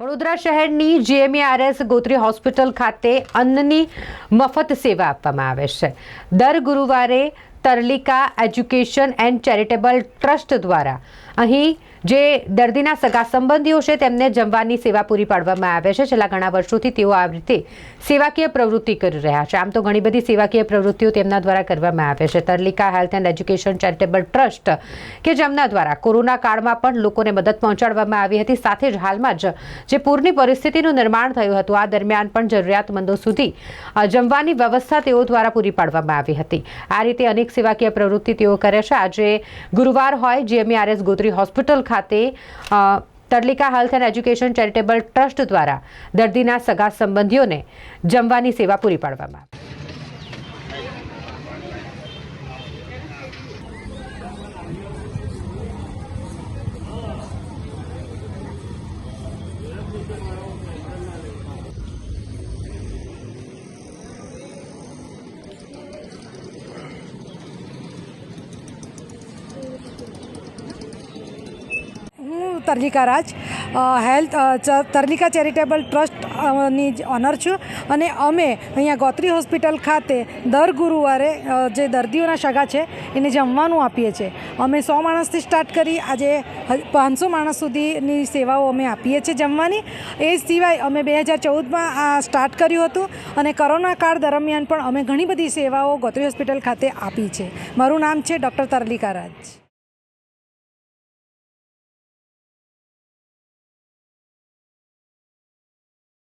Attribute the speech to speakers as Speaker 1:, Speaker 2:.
Speaker 1: વડોદરા શહેરની GMERS Gotri hospital ખાતે અન્નની મફત સેવા આપવામાં આવે છે. દર ગુરુવારે Tarlika education and charitable trust દ્વારા. અહીં જે દર્દીના સગા સંબંધીઓ છે, તેમને જમવાની સેવા પૂરી પાડવામાં આવે છે. છેલ્લા ઘણા વર્ષોથી તેઓ આ રીતે સેવાકીય પ્રવૃત્તિ કરી રહ્યા છે. આમ તો ઘણી બધી સેવાકીય પ્રવૃત્તિઓ તેમના દ્વારા કરવામાં આવે છે. Tarlika health and education charitable trust, કે જેમના દ્વારા કોરોના કાળમાં પણ લોકોને મદદ પહોંચાડવામાં આવી હતી, સાથે જ હાલમાં જ જે પૂરની પરિસ્થિતિનું નિર્માણ થયું હતું, આ દરમિયાન પણ જરૂરિયાતમંદો સુધી જમવાની વ્યવસ્થા તેઓ દ્વારા પૂરી પાડવામાં આવી હતી. આ રીતે અનેક સેવાકીય પ્રવૃત્તિ તેઓ કરે છે. આજે ગુરુવાર હોય જીએમઈઆરએસ ગોત્રી હોસ્પિટલ ખાતે Tarlika health and education charitable trust દ્વારા દર્દીના સગા સંબંધીઓને જમવાની સેવા પૂરી પાડવામાં
Speaker 2: તરલિકા રાજ હેલ્થ તરલિકા ચેરિટેબલ ટ્રસ્ટની જ ઓનર છું. અને અમે અહીંયા ગોત્રી હોસ્પિટલ ખાતે દર ગુરુવારે જે દર્દીઓના સગા છે, એને જમવાનું આપીએ છીએ. અમે સો માણસથી સ્ટાર્ટ કરી, આજે પાંચસો માણસ સુધીની સેવાઓ અમે આપીએ છીએ જમવાની. એ સિવાય અમે બે હજાર ચૌદમાં આ સ્ટાર્ટ કર્યું હતું અને કોરોના કાળ દરમિયાન પણ અમે ઘણી બધી સેવાઓ ગોત્રી હોસ્પિટલ ખાતે આપી છે. મારું નામ છે ડૉક્ટર તરલિકા રાજ.